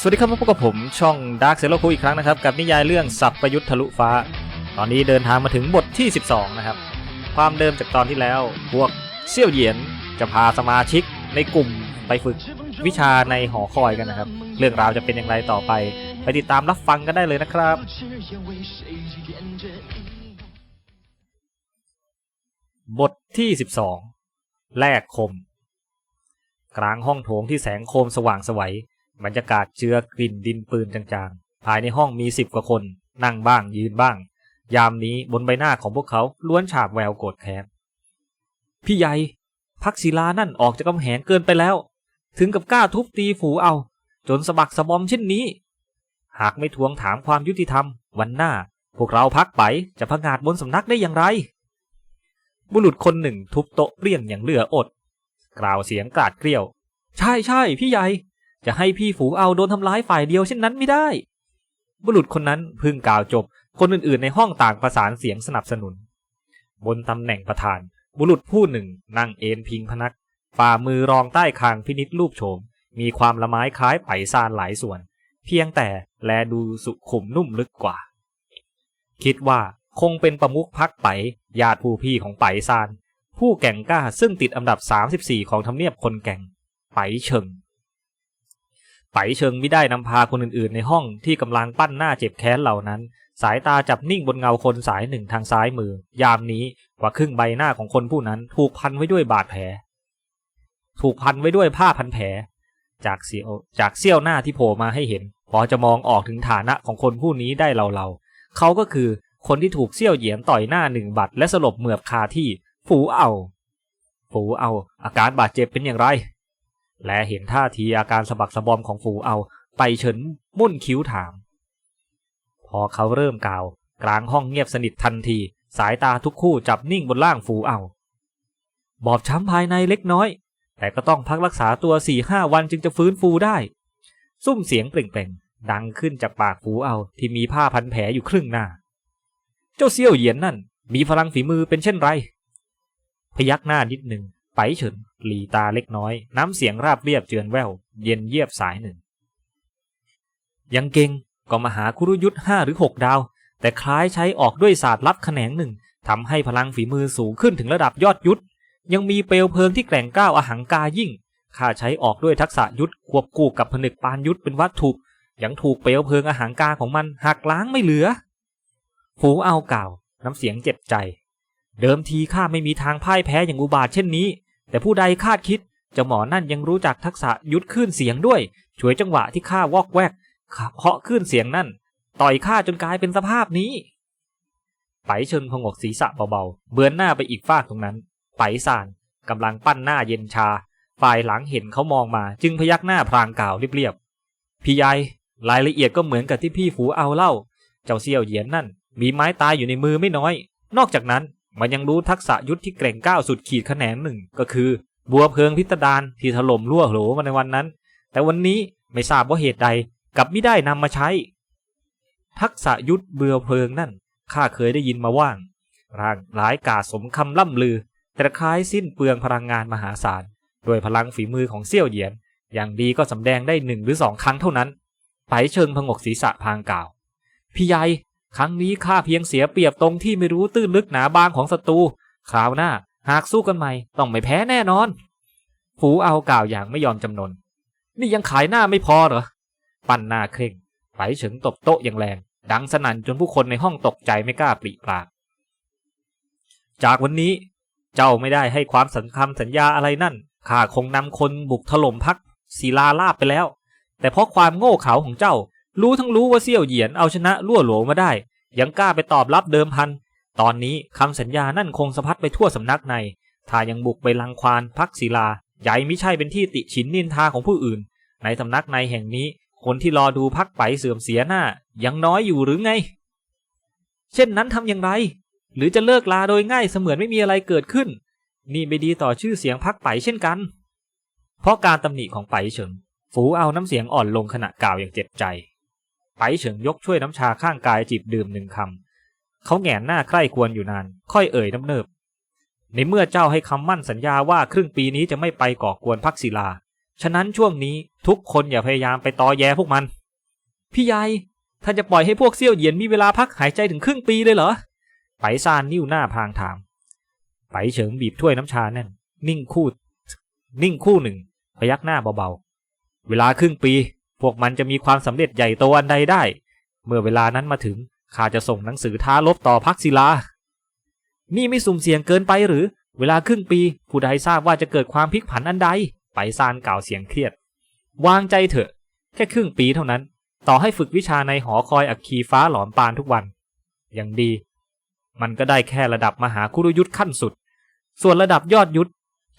สวัสดีครับพบกับผมช่อง Dark s e l o คูอีกครั้งนะครับ กับนิยายเรื่องสับประยุทธ์ทะลุฟ้า ตอนนี้เดินทางมาถึงบทที่ 12 นะครับ ความเดิมจากตอนที่แล้ว พวกเซี่ยวเหยียนจะพาสมาชิกในกลุ่มไปฝึกวิชาในหอคอยกันนะครับ เรื่องราวจะเป็นอย่างไรต่อไป ไปติดตามรับฟังกันได้เลยนะครับ บทที่ 12 แลกคม กลางห้องโถงที่แสงโคมสว่างสวัย บรรยากาศเจือกลิ่นดินปืนจางๆ ภายในห้องมีสิบกว่าคน นั่งบ้างยืนบ้าง ยามนี้บนใบหน้าของพวกเขาล้วนฉาบแววโกรธแค้น พี่ใหญ่พักศิลานั่นออกจากกำแหงเกินไปแล้ว ถึงกับกล้าทุบตีฝูเอา จนสะบักสะบอมเช่นนี้ หากไม่ทวงถามความยุติธรรม วันหน้า พวกเราพักไปจะพงาดบนสำนักได้อย่างไร บุรุษคนหนึ่งทุบโต๊ะเปรี้ยงอย่างเหลืออด กล่าวเสียงกราดเกลียว ใช่ใช่พี่ใหญ่ จะให้พี่ฝูเอาโดนทำร้ายฝ่ายเดียวเช่นนั้นไม่ได้ บุรุษคนนั้นพึ่งกล่าวจบ คนอื่นๆ ในห้องต่างประสานเสียงสนับสนุน บนตำแหน่งประธาน บุรุษผู้หนึ่งนั่งเอนพิงพนัก ฝ่ามือรองใต้คางพินิษรูปโฉม มีความละไม้คล้ายไผ่ซานหลายส่วน เพียงแต่แลดูสุขุมนุ่มลึกกว่า คิดว่าคงเป็นประมุขพักไป ญาติผู้พี่ของไปซาน ผู้แก่งกล้าซึ่งติดอันดับ 34 ของทำเนียบคนแก่ง ไปเชิง ไปเชิงไม่ได้นำพาคนอื่นๆ ในห้องที่กำลังปั้นหน้าเจ็บแค้นเหล่านั้น สายตาจับนิ่งบนเงาคนสายหนึ่งทางซ้ายมือ ยามนี้กว่าครึ่งใบหน้าของคนผู้นั้นถูกพันไว้ด้วยบาดแผล ถูกพันไว้ด้วยผ้าพันแผล จากเสียวจากเสี้ยวหน้าที่โผล่มาให้เห็น พอจะมองออกถึงฐานะของคนผู้นี้ได้เราๆเขาก็คือคนที่ถูกเสี้ยวเหยียนต่อยหน้าหนึ่งบัตรและสลบเหมือบคาที่ ฝูเอา ฝูเอา อาการบาดเจ็บเป็นอย่างไร และเห็นท่าทีอาการสะบักสะบอมของฝูเอาไปเฉินมุ่นคิ้วถาม พอเขาเริ่มกล่าว กลางห้องเงียบสนิททันที สายตาทุกคู่จับนิ่งบนล่างฝูเอา บอบช้ำภายในเล็กน้อย แต่ก็ต้องพักรักษาตัวสี่ห้าวันจึงจะฟื้นฟูได้ ซุ้มเสียงเปล่งๆ ดังขึ้นจากปากฝูเอาที่มีผ้าพันแผลอยู่ครึ่งหน้า เจ้าเซี่ยวเหยียนนั่น มีพลังฝีมือเป็นเช่นไร พยักหน้านิดหนึ่งไปเฉิน หลีตาเล็กน้อย น้ำเสียงราบเรียบเจือนแวว เย็นเยียบสายหนึ่ง ยังเก่งก็มาหาคุรุยุทธ์ห้าหรือหกดาว แต่คล้ายใช้ออกด้วยศาสตร์ลับแขนงหนึ่งทำให้พลังฝีมือสูงขึ้นถึงระดับยอดยุทธยังมีเปลวเพลิงที่แกร่งก้าวอหังกายิ่งข้าใช้ออกด้วยทักษะยุทธควบคู่กับผนึกปานยุทธเป็นวัตถุยังถูกเปลวเพลิงอหังกาของมันหักล้างไม่เหลือ ฝูเอากล่าว น้ำเสียงเจ็บใจ เดิมทีข้าไม่มีทางพ่ายแพ้อย่างอุบาทเช่นนี้ แต่ผู้ใดคาดคิดเจ้าหมอนั่นยังรู้จักทักษะยุทธคลื่นเสียงด้วย ช่วยจังหวะที่ข้าวอกแวกเคาะคลื่นเสียงนั่น ต่อยข้าจนกลายเป็นสภาพนี้ไปเชิงพงกศีรษะเบาๆ เบือนหน้าไปอีกฟากตรงนั้น ไปสานกำลังปั้นหน้าเย็นชา ฝ่ายหลังเห็นเขามองมา จึงพยักหน้าพรางกล่าวเรียบๆ พี่ใหญ่รายละเอียดก็เหมือนกับที่พี่ฝูเอาเล่า เจ้าเซี่ยวเหยียนนั่น มีไม้ตายอยู่ในมือไม่น้อย นอกจากนั้น มันยังรู้ทักษะยุทธที่เกร่งก้าวสุดขีดแขนงหนึ่ง ก็คือ บัวเพลิงพิสดารที่ถล่มรั่วโหลมาในวันนั้น แต่วันนี้ไม่ทราบว่าเหตุใดกลับไม่ได้นำมาใช้ ทักษะยุทธเบือเพลิงนั่นข้าเคยได้ยินมาว่างร่างหลายกาสมคำล่ำลือ แต่คล้ายสิ้นเปลืองพลังงานมหาศาลโดยพลังฝีมือของเซี่ยวเหยียน อย่างดีก็สำแดงได้หนึ่งหรือสองครั้งเท่านั้น ไปเชิงพงกศีรษะพางกล่าว พี่ใหญ่ ครั้งนี้ข้าเพียงเสียเปรียบตรงที่ไม่รู้ตื้นลึกหนาบางของศัตรูคราวหน้า หากสู้กันใหม่ต้องไม่แพ้แน่นอน ฝูเอากล่าวอย่างไม่ยอมจำนน นี่ยังขายหน้าไม่พอเหรอ ปั้นหน้าเคร่งไปเฉิงตบโต๊ะอย่างแรง ดังสนั่นจนผู้คนในห้องตกใจไม่กล้าปลีปากจากวันนี้เจ้าไม่ได้ให้ความสัญคำสัญญาอะไรนั่นข้าคงนำคนบุกถล่มพักศิลาลาบไปแล้ว แต่เพราะความโง่เขลาของเจ้า รู้ทั้งรู้ว่าเซี่ยวเหยียนเอาชนะลั่วหลวงมาได้ ยังกล้าไปตอบรับเดิมพัน ตอนนี้คำสัญญานั่นคงสะพัดไปทั่วสำนักใน ถ้ายังบุกไปลังควานพักศิลา ใหญ่ไม่ใช่เป็นที่ติฉินนินทาของผู้อื่น ในสำนักในแห่งนี้ คนที่รอดูพักไปเสื่อมเสียหน้า ยังน้อยอยู่หรือไง เช่นนั้นทำอย่างไร หรือจะเลิกลาโดยง่ายเสมือนไม่มีอะไรเกิดขึ้น นี่ไม่ดีต่อชื่อเสียงพักไปเช่นกัน เพราะการตำหนิของไปเฉิง ฝูเอาน้ำเสียงอ่อนลงขณะกล่าวอย่างเจ็บใจ ไปเฉิงยกช่วยน้ำชาข้างกายจิบดื่มหนึ่งคำเขาแงนหน้าใคร่ควรอยู่นาน ค่อยเอ่ยน้ำเนิบ ในเมื่อเจ้าให้คำมั่นสัญญาว่าครึ่งปีนี้จะไม่ไปก่อกวนพักศิลา ฉะนั้นช่วงนี้ทุกคนอย่าพยายามไปตอแยพวกมัน พี่ใหญ่ท่านจะปล่อยให้พวกเซี่ยวเหยียนมีเวลาพักหายใจถึงครึ่งปีเลยเหรอไปซานนิ้วหน้าพางถามไปเฉิงบีบถ้วยน้ำชาแน่นนิ่งคู่ นิ่งคู่หนึ่ง พยักหน้าเบาๆ เวลาครึ่งปี พวกมันจะมีความสำเร็จใหญ่โตอันใดได้ เมื่อเวลานั้นมาถึงข้าจะส่งหนังสือท้าลบต่อพักศิลา นี่ไม่สุ่มเสี่ยงเกินไปหรือ เวลาครึ่งปีผู้ใดทราบว่าจะเกิดความพลิกผันอันใด ไปซานกล่าวเสียงเครียด วางใจเถอะ แค่ครึ่งปีเท่านั้น ต่อให้ฝึกวิชาในหอคอยอัคคีฟ้าหลอมปานทุกวันยังดี มันก็ได้แค่ระดับมหาคุรุยุทธขั้นสุด ส่วนระดับยอดยุทธ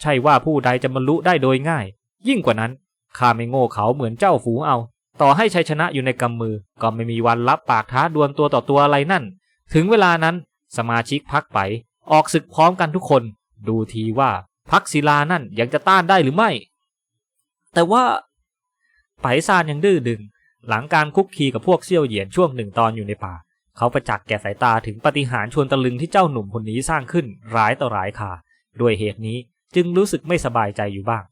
ใช่ว่าผู้ใดจะบรรลุได้โดยง่าย ยิ่งกว่านั้น ข้าไม่โง่เขาเหมือนเจ้าฝูเอา ต่อให้ชัยชนะอยู่ในกำมือ ก็ไม่มีวันรับปากท้าดวลตัวต่อตัวอะไรนั่น ถึงเวลานั้นสมาชิกพักไป ออกศึกพร้อมกันทุกคน ดูทีว่าพักศิลานั่นยังจะต้านได้หรือไม่ แต่ว่า ไปซานยังดื้อดึง หลังการคุกคีกับพวกเซี่ยวเหยียนช่วงหนึ่งตอนอยู่ในป่า เขาประจักษ์แก่สายตาถึงปฏิหารชวนตะลึงที่เจ้าหนุ่มคนนี้สร้างขึ้นร้ายต่อร้ายคาด้วยเหตุนี้จึงรู้สึกไม่สบายใจอยู่บ้าง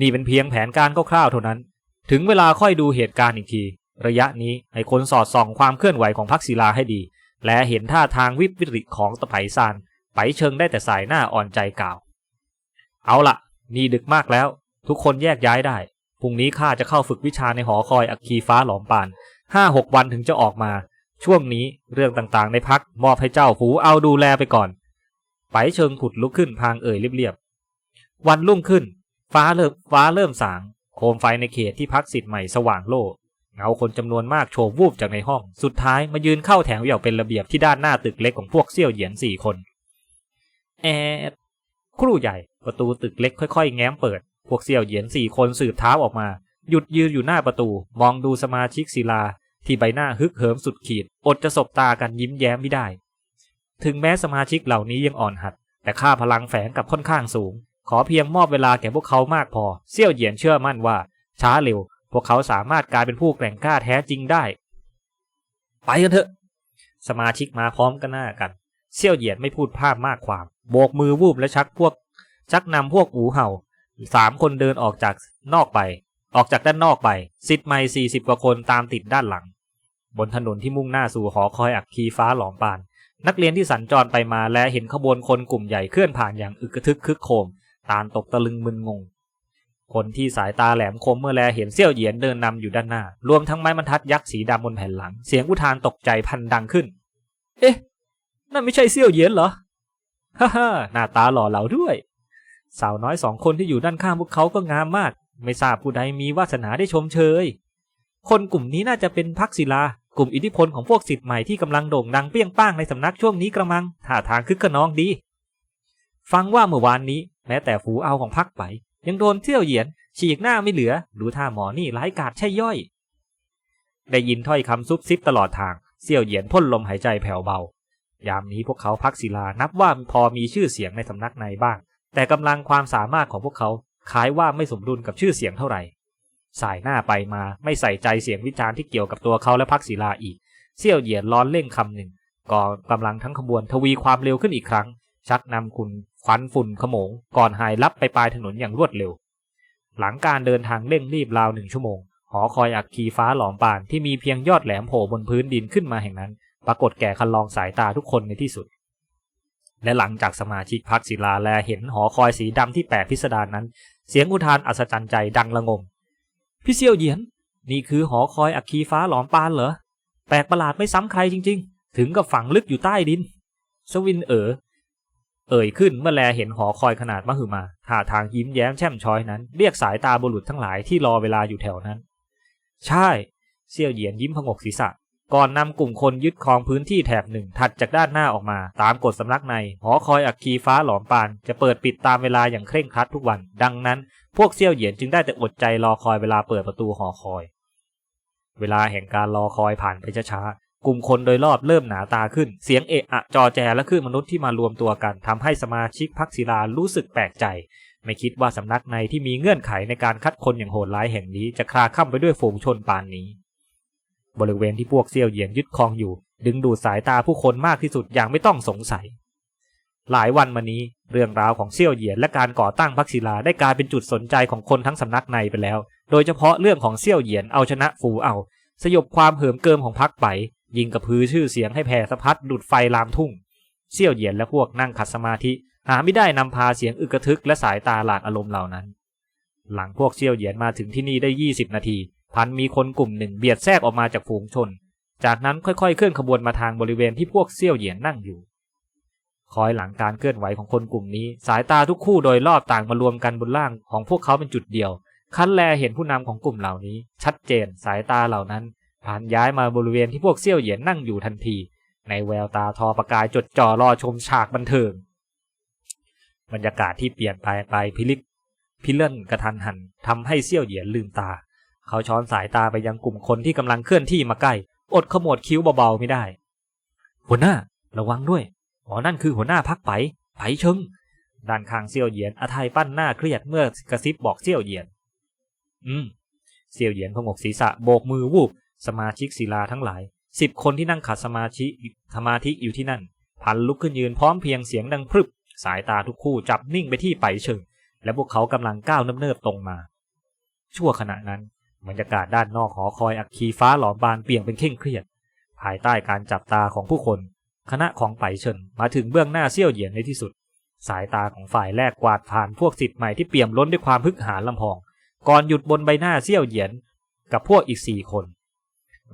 นี่เป็นเพียงแผนการคร่าวๆเท่านั้น ถึงเวลาค่อยดูเหตุการณ์อีกที ระยะนี้ให้คนสอดส่องความเคลื่อนไหวของพักศิลาให้ดี และเห็นท่าทางวิปริตของตะไผซานไปเชิงได้แต่สายหน้าอ่อนใจกล่าว เอาละนี่ดึกมากแล้ว ทุกคนแยกย้ายได้พรุ่งนี้ข้าจะเข้าฝึกวิชาในหอคอยอัคคีฟ้าหลอมปานห้าหกวันถึงจะออกมา ช่วงนี้เรื่องต่างๆ ในพักมอบให้เจ้าฝูเอาดูแลไปก่อน ไปเชิงขุดลุกขึ้นพางเอ่ยเรียบๆวันรุ่งขึ้น ฟ้าเริ่มฟ้าเริ่มสาง โคมไฟในเขตที่พักสิทธิ์ใหม่สว่างโล่เงาคนจำนวนมากโฉบวูบจากในห้อง สุดท้ายมายืนเข้าแถวอย่างเป็นระเบียบที่ด้านหน้าตึกเล็กของพวกเซี่ยวเหยียนสี่คน แอดครู่ใหญ่ประตูตึกเล็กค่อยๆ แง้มเปิด พวกเซี่ยวเหยียนสี่คนสืบเท้าออกมา หยุดยืนอยู่หน้าประตู มองดูสมาชิกศิลา ที่ใบหน้าฮึกเหิมสุดขีด อดจะสบตากันยิ้มแย้มไม่ได้ ถึงแม้สมาชิกเหล่านี้ยังอ่อนหัด แต่ค่าพลังแฝงกับค่อนข้างสูง ขอเพียงมอบเวลาแก่พวกเขามากพอ เซี่ยวเหยียนเชื่อมั่นว่า ช้าเร็ว พวกเขาสามารถกลายเป็นผู้แกร่งกล้าแท้จริงได้ ไปกันเถอะ สมาชิกมาพร้อมกันหน้ากัน เซี่ยวเหยียนไม่พูดพร่ำมากความ โบกมือวูบและชักพวก ชักนำพวกอูเห่าสามคนเดินออกจากนอกไป ออกจากด้านนอกไปสิทธิ์ใหม่สี่สิบกว่าคนตามติดด้านหลัง บนถนนที่มุ่งหน้าสู่หอคอยอักคีฟ้าหลอมปาน นักเรียนที่สัญจรไปมาและเห็นขบวนคนกลุ่มใหญ่เคลื่อนผ่านอย่างอึกระทึกคึกโคม ตานตกตะลึงมึนงง คนที่สายตาแหลมคมเมื่อแลเห็นเซี่ยวเหยียนเดินนำอยู่ด้านหน้า รวมทั้งไม้บรรทัดยักษ์สีดำบนแผ่นหลัง เสียงอุทานตกใจพันดังขึ้น เอ๊ะ นั่นไม่ใช่เซี่ยวเหยียนเหรอ ฮ่าฮ่าหน้าตาหล่อเหลาด้วย สาวน้อยสองคนที่อยู่ด้านข้างพวกเขาก็งามมาก ไม่ทราบผู้ใดมีวาสนาได้ชมเชย คนกลุ่มนี้น่าจะเป็นพักศิลากลุ่มอิทธิพลของพวกสิทธิ์ใหม่ที่กำลังโด่งดังเปี้ยงป้างในสำนักช่วงนี้กระมังท่าทางคึกขนองดี ฟังว่าเมื่อวานนี้ แม้แต่ฝูเอาของพักไป ยังโดนเที่ยวเหยียน ฉีกหน้าไม่เหลือ ดูท่าหมอนี่ร้ายกาจใช่ย่อย ได้ยินถ้อยคำซุบซิบตลอดทางเสี่ยวเหยียนพ่นลมหายใจแผ่วเบา ยามนี้พวกเขาพักศิลานับว่าพอมีชื่อเสียงในสำนักในบ้าง แต่กำลังความสามารถของพวกเขาคล้ายว่าไม่สมดุลกับชื่อเสียงเท่าไหร่สายหน้าไปมาไม่ใส่ใจเสียงวิจารณ์ที่เกี่ยวกับตัวเขาและพักศิลาอีกเสี่ยวเหยียนร้อนเล่งคำหนึ่งก่อกำลังทั้งขบวนทวีความเร็วขึ้นอีกครั้ง ชักนำคุณ ควันฝุ่นขโมง ก่อนหายลับไปปลายถนนอย่างรวดเร็ว หลังการเดินทางเร่งรีบราวหนึ่งชั่วโมง หอคอยอักคีฟ้าหลอมปานที่มีเพียงยอดแหลมโผล่บนพื้นดินขึ้นมาแห่งนั้น ปรากฏแก่คันลองสายตาทุกคนในที่สุด และหลังจากสมาชิกพักศิลาแลเห็นหอคอยสีดำที่แปลกพิสดารนั้น เสียงอุทานอัศจรรย์ใจดังระงม พี่เซียวเหยียน นี่คือหอคอยอักคีฟ้าหลอมปานเหรอ แปลกประหลาดไม่ซ้ำใครจริง ๆ ถึงกับฝังลึกอยู่ใต้ดินสวินเอ๋อ เอ่ยขึ้นเมื่อแลเห็นหอคอยขนาดมหึมาท่าทางยิ้มแย้มแช่มช้อยนั้น เรียกสายตาบุรุษทั้งหลายที่รอเวลาอยู่แถวนั้น ใช่เซี่ยวเหยียนยิ้มพงกศีรษะ ก่อนนำกลุ่มคนยึดครองพื้นที่แถบหนึ่งถัดจากด้านหน้าออกมา ตามกฎสำนักใน หอคอยอักคีฟ้าหลอมปาน จะเปิดปิดตามเวลาอย่างเคร่งครัดทุกวัน ดังนั้น พวกเซี่ยวเหยียนจึงได้แต่อดใจรอคอยเวลาเปิดประตูหอคอย เวลาแห่งการรอคอยผ่านไปช้า กลุ่มคนโดยรอบเริ่มหนาตาขึ้น เสียงเอะอะจอแจและคลื่นมนุษย์ที่มารวมตัวกันทำให้สมาชิกพักศิลารู้สึกแปลกใจ ไม่คิดว่าสำนักในที่มีเงื่อนไขในการคัดคนอย่างโหดร้ายแห่งนี้ จะคลาค่ำไปด้วยฝูงชนปานนี้ บริเวณที่พวกเซี่ยวเหยียนยึดครองอยู่ ดึงดูดสายตาผู้คนมากที่สุดอย่างไม่ต้องสงสัย หลายวันมานี้เรื่องราวของเซี่ยวเหยียนและการก่อตั้งพักศิลาได้กลายเป็นจุดสนใจของคนทั้งสำนักในไปแล้ว โดยเฉพาะเรื่องของเซี่ยวเหยียนเอาชนะฝูเอาสยบความเหิมเกิมของพักไป ยิงกระพือชื่อเสียงให้แผ่สะพัดดุดไฟลามทุ่งเซี่ยวเหยียนและพวกนั่งขัดสมาธิ หาไม่ได้นำพาเสียงอึกระทึกและสายตาหลากอารมณ์เหล่านั้น หลังพวกเซี่ยวเหยียนมาถึงที่นี่ได้ 20 นาที พันมีคนกลุ่มหนึ่งเบียดแทรกออกมาจากฝูงชน จากนั้นค่อยๆเคลื่อนขบวนมาทางบริเวณที่พวกเซี่ยวเหยียนนั่งอยู่ คอยหลังการเคลื่อนไหวของคนกลุ่มนี้ สายตาทุกคู่โดยรอบต่างมารวมกันบนล่างของพวกเขาเป็นจุดเดียว คันแลเห็นผู้นำของกลุ่มเหล่านี้ ชัดเจนสายตาเหล่านั้น ผ่านย้ายมาบริเวณที่พวกเซี่ยวเหยียนนั่งอยู่ทันที ในแววตาทอประกายจดจ่อรอชมฉากบันเทิง บรรยากาศที่เปลี่ยนไปไปพิลิกพิเล่นกระทันหันทำให้เซี่ยวเหยียนลืมตา เขาช้อนสายตาไปยังกลุ่มคนที่กำลังเคลื่อนที่มาใกล้ อดขมวดคิ้วเบาๆไม่ได้ หัวหน้าระวังด้วยอ๋อนั่นคือหัวหน้าพักไปไปเชิงด้านข้างเซี่ยวเหยียนอาไทยปั้นหน้าเครียดเมื่อกระซิบบอกเซี่ยวเหยียน อืม เซี่ยวเหยียนพงกศีรษะโบกมือวูบ สมาชิกศิลาทั้งหลายสิบคนที่นั่งขัดสมาธิสมาธิอยู่ที่นั่น พันลุกขึ้นยืนพร้อมเพียงเสียงดังพรึบ สายตาทุกคู่จับนิ่งไปที่ไปเชิง และพวกเขากำลังก้าวเนิบๆตรงมา ชั่วขณะนั้นบรรยากาศด้านนอกหอคอยอักคีฟ้าหลอมบานเปลี่ยนเป็นเคร่งเครียด ภายใต้การจับตาของผู้คน คณะของไปเฉินมาถึงเบื้องหน้าเซี่ยวเหยียนในที่สุด สายตาของฝ่ายแรกกวาดผ่านพวกสิทธิ์ใหม่ที่เปี่ยมล้นด้วยความพึกหาลำพอง ก่อนหยุดบนใบหน้าเซี่ยวเหยียน กับพวกอีกสี่คน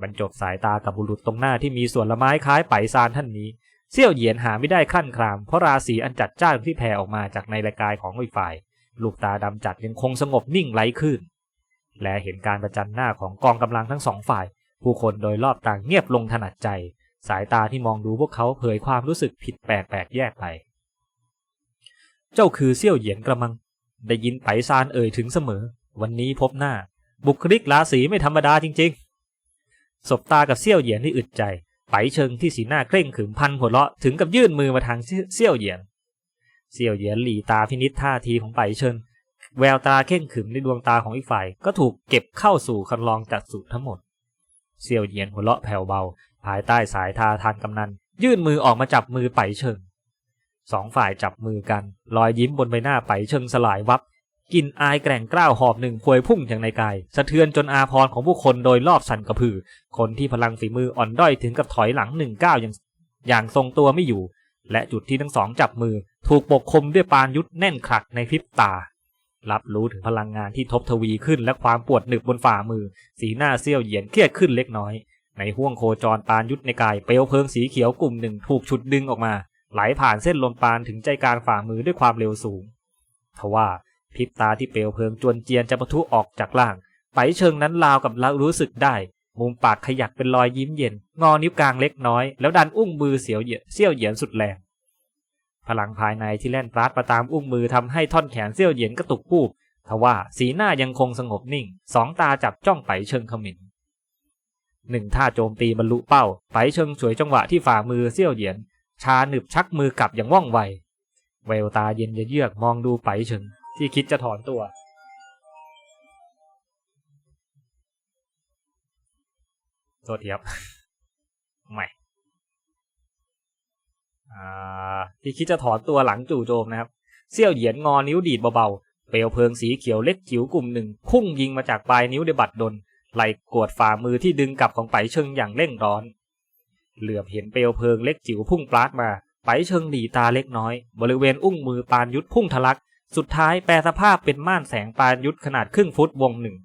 บรรจบสายตากับบุรุษตรงหน้าที่มีส่วนละไม้คล้ายไปซานท่านนี้เซี่ยวเหยียนหาไม่ได้ขั้นคราม เพราะราศีอันจัดจ้านที่แผ่ออกมาจากในรายกายของอีกฝ่าย ลูกตาดำจัดยังคงสงบนิ่งไร้คลื่นและเห็นการประจันหน้าของกองกำลังทั้งสองฝ่าย ผู้คนโดยรอบต่างเงียบลงถนัดใจ สายตาที่มองดูพวกเขาเผยความรู้สึกผิดแปลกแปลกแยกไป เจ้าคือเซี่ยวเหยียนกระมัง ได้ยินไปซานเอ่ยถึงเสมอ วันนี้พบหน้า บุคลิกราศีไม่ธรรมดาจริง ๆ สบตากับเซี่ยวเหยียนที่อึดใจ ไปเชิงที่สีหน้าเคร่งขึมพันหัวเราะถึงกับยื่นมือมาทางเซี่ยวเหยียน เซี่ยวเหยียนหลีตาพินิษท่าทีของไปเชิงแววตาเข่งขึมในดวงตาของอีกฝ่ายก็ถูกเก็บเข้าสู่คันลองจัดสูตรทั้งหมด เซี่ยวเหยียนหัวเราะแผ่วเบา ภายใต้สายทาทานกำนัน ยื่นมือออกมาจับมือไปเชิงสองฝ่ายจับมือกัน รอยยิ้มบนใบหน้าไปเชิงสลายวับ กลินอายแกร่งกล้าวหอบหนึ่งพวยพุ่งอย่างในกาย สะเทือนจนอาพรของผู้คนโดยรอบสั่นกระพือ คนที่พลังฝีมืออ่อนด้อยถึงกับถอยหลังหนึ่งก้าวอย่างอย่างทรงตัวไม่อยู่ และจุดที่ทั้งสองจับมือ ถูกปกคลุมด้วยปานยุทธแน่นขลักในพริบตา รับรู้ถึงพลังงานที่ทบทวีขึ้นและความปวดหนึบบนฝ่ามือ สีหน้าเซี่ยวเหยียนเครียดขึ้นเล็กน้อย ในห้วงโคจรปานยุทธในกายเปลวเพลิงสีเขียวกลุ่มหนึ่งถูกฉุดดึงออกมา ไหลผ่านเส้นลมปานถึงใจกลางฝ่ามือด้วยความเร็วสูงทว่า พริบตาที่เปลวเพลิงจวนเจียนจะปะทุออกจากล่าง ไปเชิงนั้นราวกับเรารู้สึกได้ มุมปากขยักเป็นรอยยิ้มเย็น งอนิ้วกลางเล็กน้อย แล้วดันอุ้งมือเสียวเหยียเซี่ยวเหยียนสุดแรง พลังภายในที่แล่นปราดประตามอุ้งมือทำให้ท่อนแขนเซี่ยวเหยียนกระตุกปูบทว่าสีหน้ายังคงสงบนิ่ง สองตาจับจ้องไปเชิงขมินหนึ่งท่าโจมตีบรรลุเป้า ไปเชิงสวยจังหวะที่ฝ่ามือเซี่ยวเหยียน ชาหนึบชักมือกลับอย่างว่องไว แววตาเย็นเยือกมองดูไปเชิง ที่คิดจะถอนตัว โทษทีครับใหม่อ่าที่คิดจะถอนตัวหลังจู่โจมนะครับ เซี่ยวเหยียนงอนิ้วดีดเบาๆ เปลวเพลิงสีเขียวเล็กจิ๋วกลุ่มหนึ่ง พุ่งยิงมาจากปลายนิ้วเดบัดดลไหลกวดฝ่ามือที่ดึงกลับของไปเชิงอย่างเร่งร้อน เหลือบเห็นเปลวเพลิงเล็กจิ๋วพุ่งปลาดมา ไปเชิงดีตาเล็กน้อย บริเวณอุ้งมือปานยุทธพุ่งทะลัก สุดท้ายแปลสภาพเป็นม่านแสงปานยุทธขนาดครึ่งฟุตวงหนึ่ง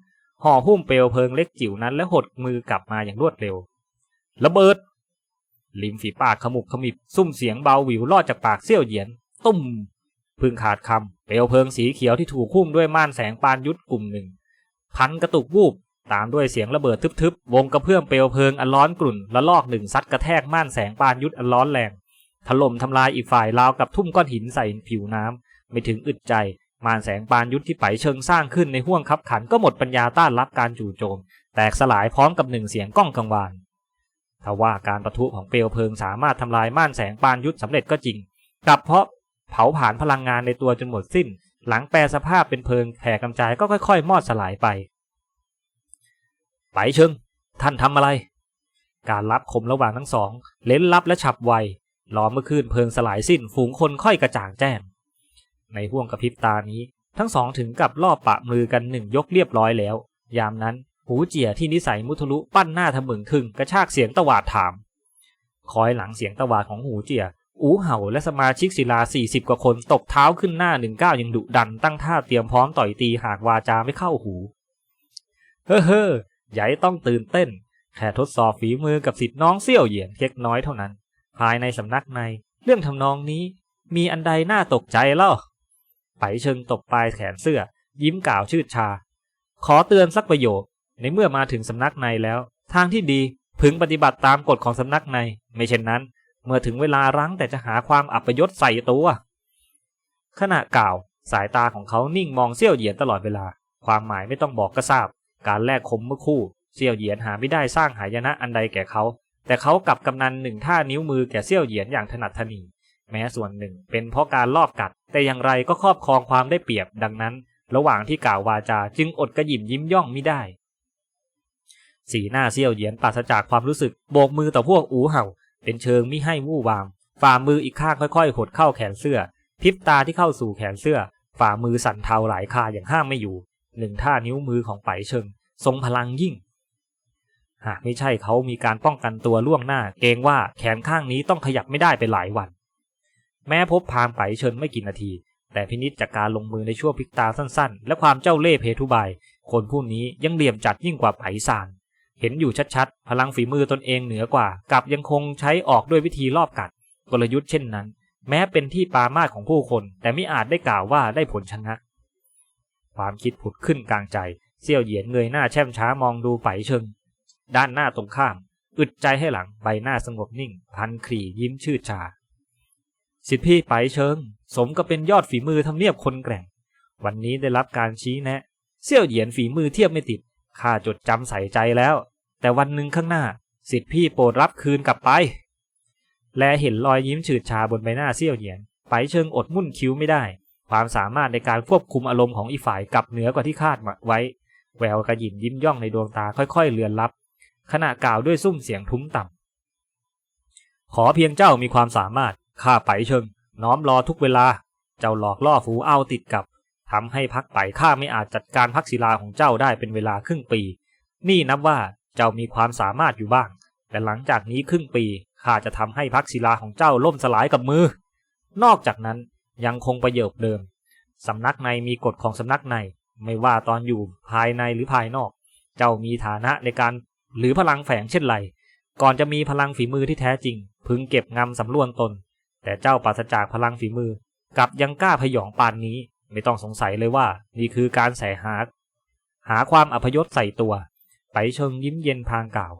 ห่อหุ้มเปลวเพลิงเล็กจิ๋วนั้นและหดมือกลับมาอย่างรวดเร็ว ระเบิดริมฝีปากขมุบขมิบซุ่มเสียงเบาหวิวลอดจากปากเซี่ยวเหยียน ตุ้ม พึ่งขาดคำเปลวเพลิงสีเขียวที่ถูกหุ้มด้วยม่านแสงปานยุทธกลุ่มหนึ่ง พันกระตุกวูบตามด้วยเสียงระเบิดทึบๆ วงกระเพื่อมเปลวเพลิงอันร้อนกลุ่นและลอกหนึ่งซัดกระแทกม่านแสงปานยุทธอันร้อนแรงถล่มทำลายอีกฝ่ายราวกับทุ่มก้อนหินใส่ผิวน้ำ ไม่ถึงอึดใจม่านแสงปานยุทธที่ไปเชิงสร้างขึ้นในห้วงคับขันก็หมดปัญญาต้านรับการจู่โจม แตกสลายพร้อมกับหนึ่งเสียงก้องกังวานทว่าการประทุของเปลวเพลิงสามารถทำลายม่านแสงปานยุทธสำเร็จก็จริงกลับเพราะเผาผลาญพลังงานในตัวจนหมดสิ้น หลังแปลสภาพเป็นเพลิงแผ่กำจายก็ค่อยๆ มอดสลายไป ไปเชิง ท่านทำอะไร การรับคมระหว่างทั้งสอง เล้นลับและฉับไวรอมเมื่อคืนเพลิงสลายสิ้น ฝูงคนค่อยกระจ่างแจ้ง ในห่วงกระพริบตานี้ ทั้งสองถึงกับล่อปะมือกันหนึ่งยกเรียบร้อยแล้ว ยามนั้นหูเจียที่นิสัยมุทะลุปั้นหน้าทะมึงทึงกระชากเสียงตวาดถาม คอยหลังเสียงตวาดของหูเจียอูเห่าและสมาชิกศิลาสี่สิบกว่าคนตบเท้าขึ้นหน้าหนึ่งก้าวยังดุดันตั้งท่าเตรียมพร้อมต่อยตีหากวาจาไม่เข้าหู เฮ้อเฮ้อใหญ่ต้องตื่นเต้น แค่ทดสอบฝีมือกับสิทธิ์น้องเซี่ยวเหยียนเล็กน้อยเท่านั้น ภายในสำนักใน เรื่องทำนองนี้ มีอันใดน่าตกใจเล่า ไปเชิงตบปลายแขนเสื้อ ยิ้มกล่าวชืดชา ขอเตือนสักประโยค ในเมื่อมาถึงสำนักในแล้ว ทางที่ดีพึงปฏิบัติตามกฎของสำนักใน ไม่เช่นนั้น เมื่อถึงเวลารั้งแต่จะหาความอัปยศใส่ตัว ขณะกล่าว สายตาของเขานิ่งมองเซี่ยวเหยียนตลอดเวลา ความหมายไม่ต้องบอกก็ทราบ การแลกคมเมื่อคู่เซี่ยวเหยียนหาไม่ได้สร้างหายนะอันใดแก่เขา แต่เขากลับกำนันหนึ่งท่านิ้วมือแก่เซี่ยวเหยียนอย่างถนัดถนี แม้ส่วนหนึ่ง เป็นเพราะการลอบกัด แต่อย่างไรก็ครอบครองความได้เปรียบดังนั้น ระหว่างที่กล่าววาจาจึงอดกระหยิมยิ้มย่องไม่ได้ สีหน้าเซี่ยวเหยียนปราศจากความรู้สึกโบกมือต่อพวกอูเห่า เป็นเชิงมิให้วู่วามฝ่ามืออีกข้างค่อยๆ หดเข้าแขนเสื้อพริบตาที่เข้าสู่แขนเสื้อ ฝ่ามือสั่นเทาหลายคาอย่างห้ามไม่อยู่ หนึ่งท่านิ้วมือของไปเชิง ทรงพลังยิ่ง หากไม่ใช่เขามีการป้องกันตัวล่วงหน้า เกรงว่าแขนข้างนี้ต้องขยับไม่ได้ไปหลายวัน แม้พบพามไปเชิญไม่กี่นาที แต่พินิจจากการลงมือในช่วงพริกตาสั้นๆ และความเจ้าเล่ห์เพทุบาย คนผู้นี้ยังเหลี่ยมจัดยิ่งกว่าไปซานเห็นอยู่ชัดๆ พลังฝีมือตนเองเหนือกว่า กับยังคงใช้ออกด้วยวิธีรอบกัด กลยุทธ์เช่นนั้น แม้เป็นที่ปามาของผู้คน แต่ไม่อาจได้กล่าวว่าได้ผลชนะ ความคิดผุดขึ้นกลางใจ เซี่ยวเหยียนเงยหน้าแช่มช้ามองดูไปเชิง ด้านหน้าตรงข้าม อึดใจให้หลังใบหน้าสงบนิ่ง พันครียิ้มชื่ดชา สิทธิพี่ไปเชิง สมกับเป็นยอดฝีมือทำเนียบคนแกร่ง วันนี้ได้รับการชี้แนะเซี่ยวเหยียนฝีมือเทียบไม่ติดข้าจดจำใส่ใจแล้ว แต่วันหนึ่งข้างหน้า สิทธิพี่โปรดรับคืนกลับไป และเห็นรอยยิ้มฉืดชาบนใบหน้าเซี่ยวเหยียน ไปเชิงอดมุ่นคิ้วไม่ได้ ความสามารถในการควบคุมอารมณ์ของอีฝ่ายกลับเหนือกว่าที่คาดไว้ แววกระยินยิ้มย่องในดวงตาค่อยๆเลือนลับ ขณะกล่าวด้วยซุ้มเสียงทุ้มต่ำขอเพียงเจ้ามีความสามารถ ข้าไปเชิง น้อมรอทุกเวลา เจ้าหลอกล่อฝูเอาติดกับทำให้พักไปข้าไม่อาจจัดการพักศิลาของเจ้าได้เป็นเวลาครึ่งปี นี่นับว่าเจ้ามีความสามารถอยู่บ้าง แต่หลังจากนี้ครึ่งปีข้าจะทำให้พักศิลาของเจ้าล่มสลายกับมือ นอกจากนั้นยังคงประโยคเดิมสำนักในมีกฎของสำนักใน ไม่ว่าตอนอยู่ภายในหรือภายนอก เจ้ามีฐานะในการหรือพลังแฝงเช่นไร ก่อนจะมีพลังฝีมือที่แท้จริง พึงเก็บงำสำรวมตน แต่เจ้าปราศจากพลังฝีมือ กับยังกล้าพยองปานนี้ ไม่ต้องสงสัยเลยว่า นี่คือการแสหา หาความอพยศใส่ตัว ไปเชิงยิ้มเย็นพางกล่าว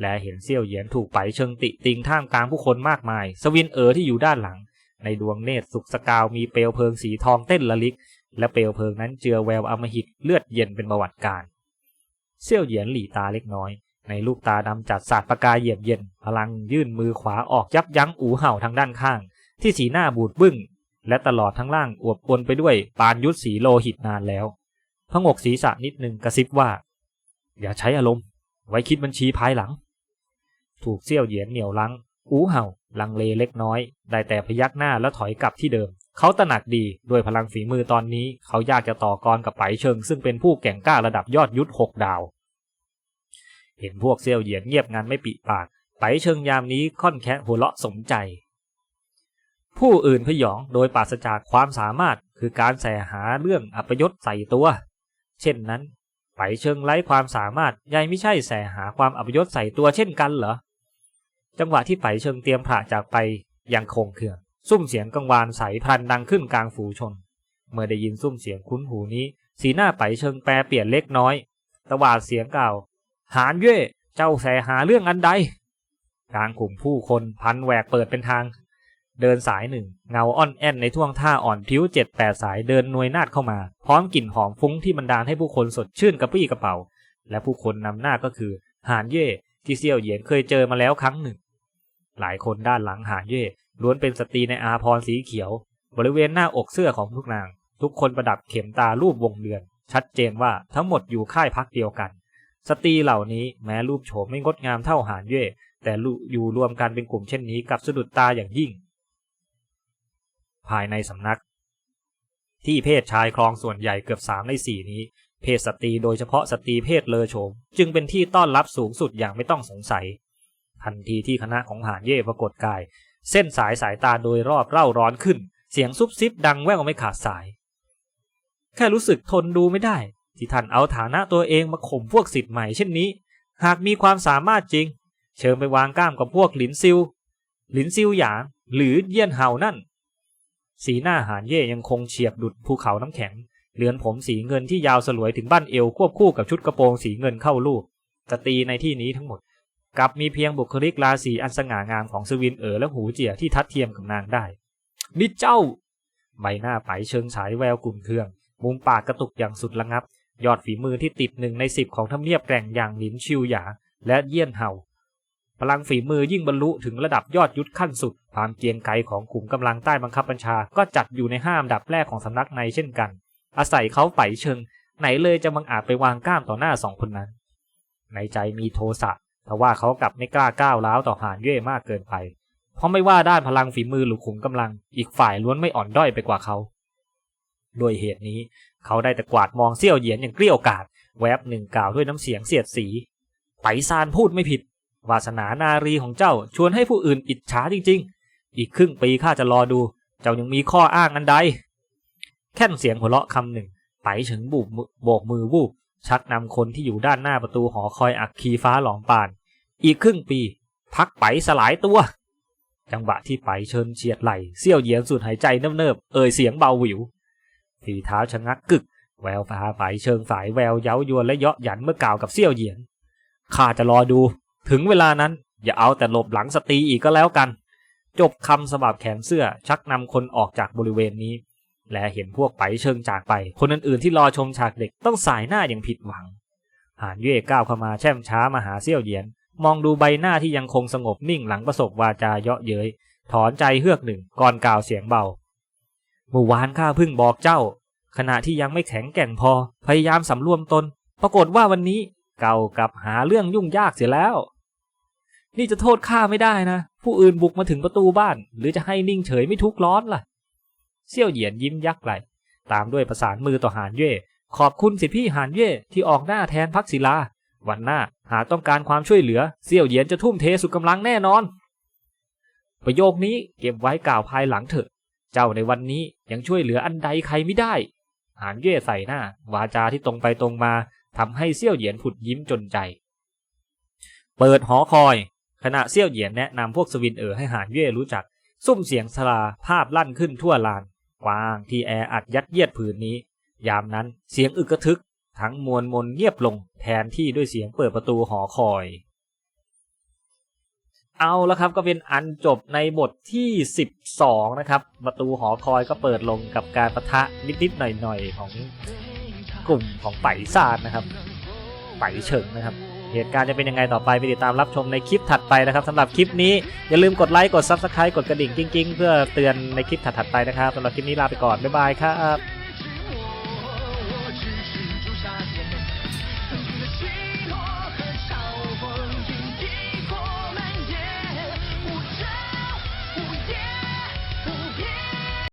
และเห็นเซี่ยวเหยียนถูกไปเชิงติติงท่ามกลางผู้คนมากมาย สวินเอ๋อที่อยู่ด้านหลัง ในดวงเนตรสุกสกาวมีเปลวเพลิงสีทองเต้นละลิก และเปลวเพลิงนั้นเจือแววอมหิตเลือดเย็นเป็นประวัติการเซี่ยวเหยียนหลีตาเล็กน้อย ในลูกตาดำจัดสาดประกายเหยียบเย็น พลังยื่นมือขวาออกยับยั้งอูเห่าทางด้านข้าง ที่สีหน้าบูดบึ้ง และตลอดทั้งล่างอวบปนไปด้วยปานยุทธสีโลหิตนานแล้วพงกศีรษะนิดหนึ่งกระซิบว่า อย่าใช้อารมณ์ ไว้คิดบัญชีภายหลัง ถูกเซี่ยวเหยียนเหนี่ยวลัง อูเห่า ลังเลเล็กน้อย ได้แต่พยักหน้าแล้วถอยกลับที่เดิม เขาตระหนักดีด้วยพลังฝีมือตอนนี้ เขายากจะต่อกรกับไปเชิง ซึ่งเป็นผู้แก่งกล้าระดับยอดยุทธหกดาว เห็นพวกเซี่ยวเหยียนเงียบงันไม่ปิปากไปเชิงยามนี้ค่อนแคะหัวเราะสมใจ ผู้อื่นพยองโดยปราศจากความสามารถคือการแสหาเรื่องอัปยศใส่ตัว เช่นนั้นไปเชิงไร้ความสามารถยายไม่ใช่แสหาความอัปยศใส่ตัวเช่นกันเหรอ จังหวะที่ไปเชิงเตรียมผ่าจากไปยังคงเขื่องซุ่มเสียงกังวานใสพันดังขึ้นกลางฝูชน เมื่อได้ยินซุ่มเสียงคุ้นหูนี้ สีหน้าไปเชิงแปรเปลี่ยนเล็กน้อย ตวาดเสียงกล่าว หานเย่เจ้าแสหาเรื่องอันใดกลางกลุ่มผู้คนพันแหวกเปิดเป็นทาง เดินสายหนึ่ง เงาอ่อนแอนในท่วงท่าอ่อนผิวเจ็ดแปดสายเดินนวยนาดเข้ามา พร้อมกลิ่นหอมฟุ้งที่บรรดาลให้ผู้คนสดชื่นกระปรี้กระเป๋า และผู้คนนำหน้าก็คือหานเย่ที่เซี่ยวเหยียนเคยเจอมาแล้วครั้งหนึ่ง หลายคนด้านหลังหานเย่ล้วนเป็นสตรีในอาพรสีเขียว บริเวณหน้าอกเสื้อของทุกนาง ทุกคนประดับเข็มตารูปวงเดือน ชัดเจนว่าทั้งหมดอยู่ค่ายพักเดียวกัน สตรีเหล่านี้แม้รูปโฉมไม่งดงามเท่าหานเย่แต่อยู่รวมกันเป็นกลุ่มเช่นนี้กับสะดุดตาอย่างยิ่ง ภายในสำนัก ที่เพศชายครองส่วนใหญ่เกือบสามในสี่นี้ เพศสตรีโดยเฉพาะสตรีเพศเลอโฉม จึงเป็นที่ต้อนรับสูงสุดอย่างไม่ต้องสงสัย ทันทีที่คณะของหานเย่ปรากฏกาย เส้นสายสายตาโดยรอบเร่าร้อนขึ้น เสียงซุบซิบดังแว่วไม่ขาดสาย แค่รู้สึกทนดูไม่ได้ ที่ท่านเอาฐานะตัวเองมาข่มพวกสิทธิ์ใหม่เช่นนี้ หากมีความสามารถจริง เชิญไปวางกล้ามกับพวกหลินซิว หลินซิวหยาง หรือเยี่ยนเห่านั่น สีหน้าหานเย่ยังคงเฉียบดุดภูเขาน้ำแข็ง เลือนผมสีเงินที่ยาวสลวยถึงบ้านเอวควบคู่กับชุดกระโปรงสีเงินเข้าลูกสตรีในที่นี้ทั้งหมดกลับมีเพียงบุคลิกราศีอันสง่างามของสวินเอ๋อและหูเจียที่ทัดเทียมกับนางได้ นี่เจ้า ใบหน้าไปเชิงฉายแววกลุ่มเครื่อง มุมปากกระตุกอย่างสุดระงับ ยอดฝีมือที่ติดหนึ่งในสิบของทำเนียบแกร่งอย่างหลินชิวหยาและเยี่ยนเห่าพลังฝีมือยิ่งบรรลุถึงระดับยอดยุทธขั้นสุด ความเกียงไกรของกลุ่มกำลังใต้บังคับบัญชาก็จัดอยู่ในห้าอันดับแรกของสำนักในเช่นกัน อาศัยเขาไปเชิง ไหนเลยจะบังอาจไปวางก้ามต่อหน้าสองคนนั้น ในใจมีโทสะทว่าเขากลับไม่กล้าก้าวร้าวต่อหานเย่มากเกินไป เพราะไม่ว่าด้านพลังฝีมือหรือขุมกำลัง อีกฝ่ายล้วนไม่อ่อนด้อยไปกว่าเขาด้วยเหตุนี้ เขาได้แต่กวาดมองเซี่ยวเหยียนอย่างเกลี้ยวกาดแวบหนึ่งกล่าวด้วยน้ำเสียงเสียดสี ไปซานพูดไม่ผิด วาสนานารีของเจ้าชวนให้ผู้อื่นอิจฉาจริง ๆ อีกครึ่งปีข้าจะรอดู เจ้ายังมีข้ออ้างอันใด แค่นเสียงหัวเราะคำหนึ่ง ไปถึงบุบโบกมือวูบชักนำคนที่อยู่ด้านหน้าประตูหอคอยอักคีฟ้าหลอมปาน อีกครึ่งปี พักไปสลายตัว จังหวะที่ไปเชิญเฉียดไหลเซี่ยวเหยียนสูดหายใจเนิบๆเอ่ยเสียงเบาหวิว ฝีเท้าชะงักกึก แววฟ้าไปเชิงสายแววเย้ายวนและเยาะหยันเมื่อกล่าวกับเซี่ยวเหยียนข้าจะรอดู ถึงเวลานั้นอย่าเอาแต่หลบหลังสตรีอีกก็แล้วกัน จบคำสบับแขนเสื้อชักนำคนออกจากบริเวณนี้ และเห็นพวกไปเชิงจากไป คนอื่นๆที่รอชมฉากเด็กต้องสายหน้าอย่างผิดหวัง หานเย่ก้าวเข้ามาแช่มช้ามาหาเซี่ยวเหยียน มองดูใบหน้าที่ยังคงสงบนิ่งหลังประสบวาจาเยาะเย้ยถอนใจเฮือกหนึ่งก่อนกล่าวเสียงเบาเมื่อวานข้าเพิ่งบอกเจ้า ขณะที่ยังไม่แข็งแกร่งพอ พยายามสำรวมตน ปรากฏว่าวันนี้เก่ากับหาเรื่องยุ่งยากเสียแล้ว นี่จะโทษข้าไม่ได้นะ ผู้อื่นบุกมาถึงประตูบ้าน หรือจะให้นิ่งเฉยไม่ทุกข์ร้อนล่ะ เซี่ยวเหยียนยิ้มยักไหลตามด้วยประสานมือต่อหานเย่ ขอบคุณสิพี่หานเย่ที่ออกหน้าแทนพักศิลา วันหน้าหากต้องการความช่วยเหลือ เซี่ยวเหยียนจะทุ่มเทสุดกำลังแน่นอน ประโยคนี้เก็บไว้กล่าวภายหลังเถอะ เจ้าในวันนี้ยังช่วยเหลืออันใดใครไม่ได้ หานเย่ใส่หน้า วาจาที่ตรงไปตรงมาทำให้เซี่ยวเหยียนผุดยิ้มจนใจ เปิดหอคอย ขณะเซี่ยวเหยียนแนะนำพวกสวินเอ๋อให้หานเย่รู้จัก ซุ่มเสียงสลาภาพลั่นขึ้นทั่วลานกว้างที่แออัดยัดเยียดผืนนี้ ยามนั้นเสียงอึกกระทึก ทั้งมวลมนเงียบลงแทนที่ด้วยเสียงเปิดประตูหอคอย เอาและครับก็เป็นอันจบในบทที่ 12 นะครับ ประตูหอคอยก็เปิดลงกับการประทะนิดๆหน่อยๆ ของกลุ่มของไปซานนะครับไปเฉิงนะครับ เหตุการณ์จะเป็นยังไงต่อไปไปติดตามรับชมในคลิปถัดไปนะครับสำหรับคลิปนี้ อย่าลืมกดไลค์กด Subscribe กดกระดิ่งกิ้งๆ เพื่อเตือนในคลิปถัดๆไปนะครับสำหรับคลิปนี้ลาไปก่อนบ๊ายบายครับ